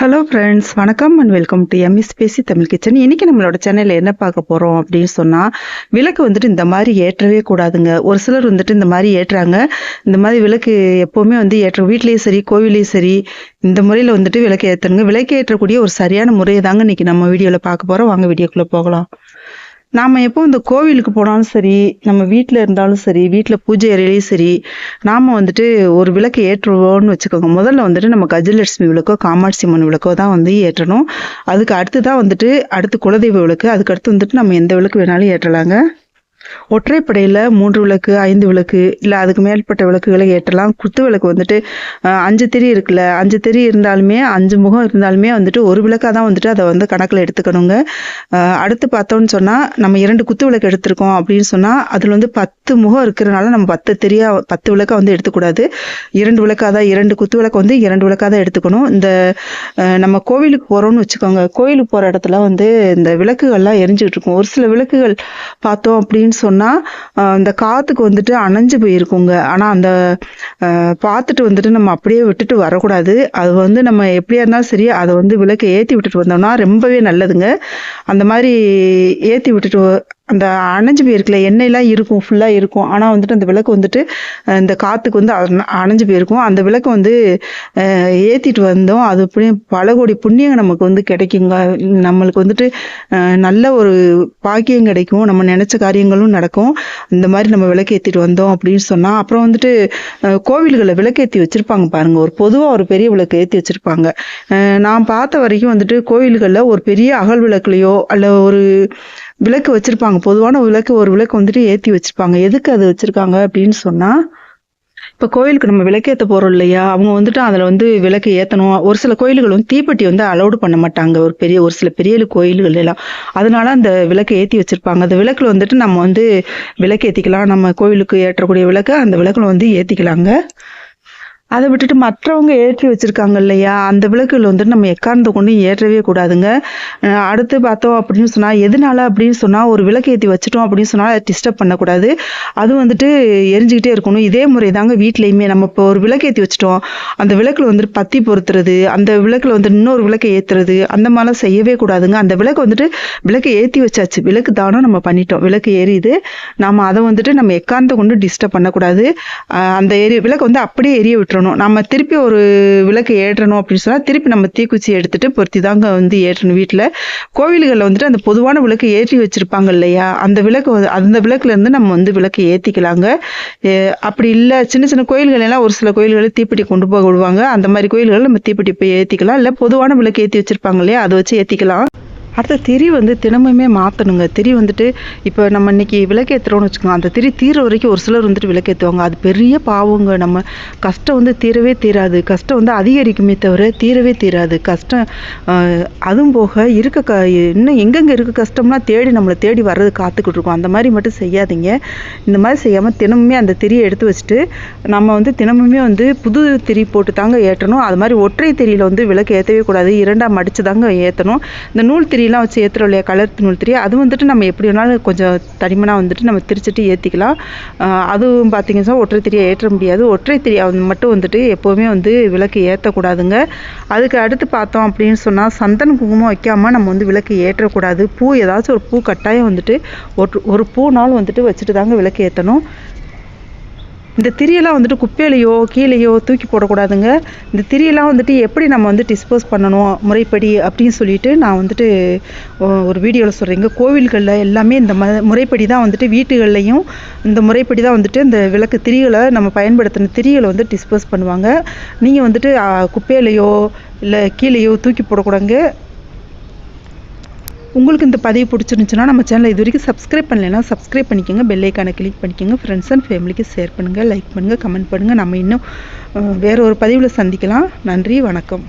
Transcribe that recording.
Hello friends வணக்கம் and welcome to MS பேசி Tamil kitchen இன்றைக்கி நம்மளோட சேனலில் என்ன பார்க்க போகிறோம் அப்படின்னு சொன்னால் விளக்கு வந்துட்டு இந்த மாதிரி ஏற்றவே கூடாதுங்க. ஒரு சிலர் வந்துட்டு இந்த மாதிரி ஏற்றுறாங்க. இந்த மாதிரி விளக்கு எப்போவுமே வந்து ஏற்ற வீட்லேயும் சரி கோவிலையும் சரி இந்த முறையில் வந்துட்டு விளக்கு ஏற்றணுங்க விளக்கு ஏற்றக்கூடிய ஒரு சரியான முறையை தாங்க இன்றைக்கி நம்ம வீடியோவில் பார்க்க போகிறோம் வாங்க வீடியோக்குள்ளே போகலாம். நாம் எப்போ இந்த கோவிலுக்கு போனாலும் சரி நம்ம வீட்டில் இருந்தாலும் சரி வீட்டில் பூஜை அறையிலையும் சரி நாம் வந்துட்டு ஒரு விளக்கு ஏற்றுவோம்னு வச்சுக்கோங்க. முதல்ல வந்துட்டு நம்ம கஜலட்சுமி விளக்கோ காமாட்சி அம்மன் விளக்கோ தான் வந்து ஏற்றணும். அதுக்கு அடுத்து தான் வந்துட்டு அடுத்து குலதெய்வ விளக்கு அதுக்கு அடுத்து வந்துட்டு நம்ம எந்த விளக்கு வேணாலும் ஏற்றலாங்க? ஒற்றைப்படையில் மூன்று விளக்கு ஐந்து விளக்கு இல்லை அதுக்கு மேற்பட்ட விளக்குகளை ஏற்றலாம். குத்து விளக்கு வந்துட்டு அஞ்சு திரி இருக்குல்ல அஞ்சு திரி இருந்தாலுமே அஞ்சு முகம் இருந்தாலுமே வந்துட்டு ஒரு விளக்காக தான் வந்துட்டு அதை வந்து கணக்கில் எடுத்துக்கணுங்க. அடுத்து பார்த்தோம்னு சொன்னால் நம்ம இரண்டு குத்து விளக்கு எடுத்திருக்கோம் அப்படின்னு சொன்னால் அதில் வந்து பத்து முகம் இருக்கிறனால நம்ம பத்து தெரியா பத்து விளக்கா வந்து எடுத்துக்கூடாது. இரண்டு விளக்காக தான் இரண்டு குத்து விளக்கு வந்து இரண்டு விளக்காக தான் எடுத்துக்கணும். இந்த நம்ம கோவிலுக்கு போகிறோம்னு வச்சுக்கோங்க கோவிலுக்கு போகிற இடத்துல வந்து இந்த விளக்குகள்லாம் எரிஞ்சுக்கிட்டு இருக்கும். ஒரு சில விளக்குகள் பார்த்தோம் அப்படின்னு சொன்னால் இந்த காற்றுக்கு வந்துட்டு அணைஞ்சு போயிருக்குங்க. ஆனால் அந்த பார்த்துட்டு வந்துட்டு நம்ம அப்படியே விட்டுட்டு வரக்கூடாது. அது வந்து நம்ம எப்படியா இருந்தாலும் சரி அதை வந்து விளக்கை ஏற்றி விட்டுட்டு வந்தோம்னா ரொம்பவே நல்லதுங்க. அந்த மாதிரி ஏற்றி விட்டுட்டு அந்த அணைஞ்சு போயிருக்குல்ல எண்ணெயெலாம் இருக்கும் ஃபுல்லாக இருக்கும். ஆனால் வந்துட்டு அந்த விளக்கு வந்துட்டு இந்த காற்றுக்கு வந்து அணைஞ்சு போயிருக்கும். அந்த விளக்கு வந்து ஏற்றிட்டு வந்தோம். அது அப்படியே பல கோடி புண்ணியம் நமக்கு வந்து கிடைக்குங்க. நம்மளுக்கு வந்துட்டு நல்ல ஒரு பாக்கியம் கிடைக்கும். நம்ம நினச்ச காரியங்களும் நடக்கும். இந்த மாதிரி நம்ம விளக்கேற்றிட்டு வந்தோம் அப்படின்னு சொன்னால் அப்புறம் வந்துட்டு அஹ், கோவில்களில் விளக்கேற்றி வச்சுருப்பாங்க பாருங்கள் ஒரு பொதுவாக ஒரு பெரிய விளக்கு ஏற்றி வச்சுருப்பாங்க. நான் பார்த்த வரைக்கும் வந்துட்டு கோவில்களில் ஒரு பெரிய அகல் விளக்குலையோ அல்ல ஒரு விளக்கு வச்சிருப்பாங்க. பொதுவான விளக்கு ஒரு விளக்கு வந்துட்டு ஏற்றி வச்சிருப்பாங்க. எதுக்கு அது வச்சிருக்காங்க அப்படின்னு சொன்னால் இப்போ கோயிலுக்கு நம்ம விளக்கேற்ற போகிறோம் இல்லையா? அவங்க வந்துட்டு அதில் வந்து விளக்கு ஏற்றணும் ஒரு சில கோயில்கள் வந்து தீப்பெட்டி வந்து அலௌடு பண்ண மாட்டாங்க. ஒரு பெரிய ஒரு சில பெரிய கோயில்கள் எல்லாம். அதனால அந்த விளக்கை ஏற்றி வச்சிருப்பாங்க. அந்த விளக்குல வந்துட்டு நம்ம வந்து விளக்கு ஏற்றிக்கலாம் நம்ம கோயிலுக்கு ஏற்றக்கூடிய விளக்கு அந்த விளக்கில் வந்து ஏற்றிக்கலாங்க அதை விட்டுட்டு மற்றவங்க ஏற்றி வச்சிருக்காங்க இல்லையா? அந்த விளக்குகள் வந்துட்டு நம்ம எக்காரணத்தை கொண்டு ஏற்றவே கூடாதுங்க. அடுத்து பார்த்தோம் அப்படின்னு சொன்னால் எதனால அப்படின்னு சொன்னால் ஒரு விளக்கு ஏற்றி வச்சிட்டோம் அப்படின்னு சொன்னால் அதை டிஸ்டர்ப் பண்ணக்கூடாது. அது வந்துட்டு எரிஞ்சுக்கிட்டே இருக்கணும். இதே முறை தாங்க வீட்லேயுமே நம்ம இப்போ ஒரு விளக்கு ஏற்றி வச்சிட்டோம். அந்த விளக்கில் வந்துட்டு பத்தி பொருத்துறது அந்த விளக்கில் வந்து இன்னொரு விளக்கை ஏற்றுறது அந்த மாதிரிலாம் செய்யவே கூடாதுங்க. அந்த விளக்கு வந்துட்டு விளக்கை ஏற்றி வச்சாச்சு. விளக்கு தானம் நம்ம பண்ணிட்டோம். விளக்கு எரியுது. நம்ம அதை வந்துட்டு நம்ம எக்காரணத்தை கொண்டு டிஸ்டர்ப் பண்ணக்கூடாது. அந்த ஏரிய விளக்கு வந்து அப்படியே எரிய ஏற்றணும். நம்ம திருப்பி ஒரு விளக்கு ஏற்றணும் அப்படின்னு சொன்னால் திருப்பி நம்ம தீக்குச்சி எடுத்துட்டு பொருத்தி தாங்க வந்து ஏற்றணும் வீட்டில் கோவில்களில் வந்துட்டு அந்த பொதுவான விளக்கு ஏற்றி வச்சிருப்பாங்க இல்லையா? அந்த விளக்கு வந்து- அந்த விளக்குலேருந்து நம்ம வந்து விளக்கு ஏற்றிக்கலாங்க அப்படி இல்லை சின்ன சின்ன கோயில்கள் எல்லாம் ஒரு சில கோயில்களில் தீப்பெட்டி கொண்டு போக விடுவாங்க. அந்த மாதிரி கோயில்களில் நம்ம தீப்பெட்டி போய் ஏற்றிக்கலாம் இல்லை பொதுவான விளக்கு ஏற்றி வச்சுருப்பாங்க இல்லையா? அதை வச்சு ஏற்றிக்கலாம் அடுத்த திரி வந்து தினமுமே மாற்றணுங்க திரி வந்துட்டு இப்போ நம்ம இன்னைக்கு விளக்கேற்றுறோம்னு வச்சுக்கோங்க. அந்த திரி தீர வரைக்கும் ஒரு சிலர் வந்துட்டு விளக்கேற்றுவாங்க அது பெரிய பாவங்க. நம்ம கஷ்டம் வந்து தீரவே தீராது. கஷ்டம் வந்து அதிகரிக்குமே தவிர தீரவே தீராது. கஷ்டம் அதுவும் போக இருக்க க இன்னும் எங்கெங்கே இருக்க கஷ்டம்லாம் தேடி நம்மளை தேடி வர்றது காத்துக்கிட்டு இருக்கோம். அந்த மாதிரி மட்டும் செய்யாதீங்க. இந்த மாதிரி செய்யாமல் தினமுமே அந்த திரியை எடுத்து வச்சுட்டு நம்ம வந்து தினமுமே வந்து புது திரி போட்டு தாங்க ஏற்றணும். அது மாதிரி ஒற்றை திரியில் வந்து விளக்கு ஏற்றவே கூடாது. இரண்டாக மடித்து தாங்க ஏற்றணும் இந்த நூல் திரியெல்லாம் வச்சு ஏற்றுறோம் இல்லையா கலர் நூல் திரி அது வந்துட்டு நம்ம எப்படி வேணாலும் கொஞ்சம் தடிமனாக வந்துட்டு நம்ம திரிச்சிட்டு ஏற்றிக்கலாம் அதுவும் பார்த்தீங்கன்னா ஒற்றை திரியை ஏற்ற முடியாது. ஒற்றை திரியை மட்டும் வந்துட்டு எப்போவுமே வந்து விளக்கு ஏற்றக்கூடாதுங்க அதுக்கு அடுத்து பார்த்தோம் அப்படின்னு சொன்னால் சந்தன குங்குமம் வைக்காமல் நம்ம வந்து விளக்கு ஏற்றக்கூடாது. பூ ஏதாச்சும் ஒரு பூ கட்டாயம் வந்துட்டு ஒரு ஒரு பூனாலும் வந்துட்டு வச்சுட்டு தாங்க விளக்கு ஏற்றணும் இந்த திரியெல்லாம் வந்துட்டு குப்பையிலையோ கீழேயோ தூக்கி போடக்கூடாதுங்க. இந்த திரியெல்லாம் வந்துட்டு எப்படி நம்ம வந்து டிஸ்போஸ் பண்ணணும் முறைப்படி அப்படின்னு சொல்லிட்டு நான் வந்துட்டு ஒரு வீடியோவில் சொல்கிறேங்க கோவில்களில் எல்லாமே இந்த ம முறைப்படி தான் வந்துட்டு வீட்டுகள்லையும் இந்த முறைப்படி தான் வந்துட்டு இந்த விளக்கு திரிகளை நம்ம பயன்படுத்தின திரிகளை வந்து டிஸ்போஸ் பண்ணுவாங்க. நீங்கள் வந்துட்டு குப்பையிலையோ இல்லை கீழேயோ தூக்கி போடக்கூடாதுங்க. உங்களுக்கு இந்த பதிவு பிடிச்சிருந்துச்சுன்னா நம்ம சேனலை இது வரைக்கும் சப்ஸ்கிரைப் பண்ணலைன்னா சப்ஸ்கிரைப் பண்ணிக்கோங்க. பெல்லைக்கான கிளிக் பண்ணிக்கோங்க. ஃப்ரெண்ட்ஸ் அண்ட் ஃபேமிலிக்கு ஷேர் பண்ணுங்கள் லைக் பண்ணுங்கள் கமெண்ட் பண்ணுங்கள் நம்ம இன்னும் வேறு வேற ஒரு பதிவில் சந்திக்கலாம். நன்றி வணக்கம்.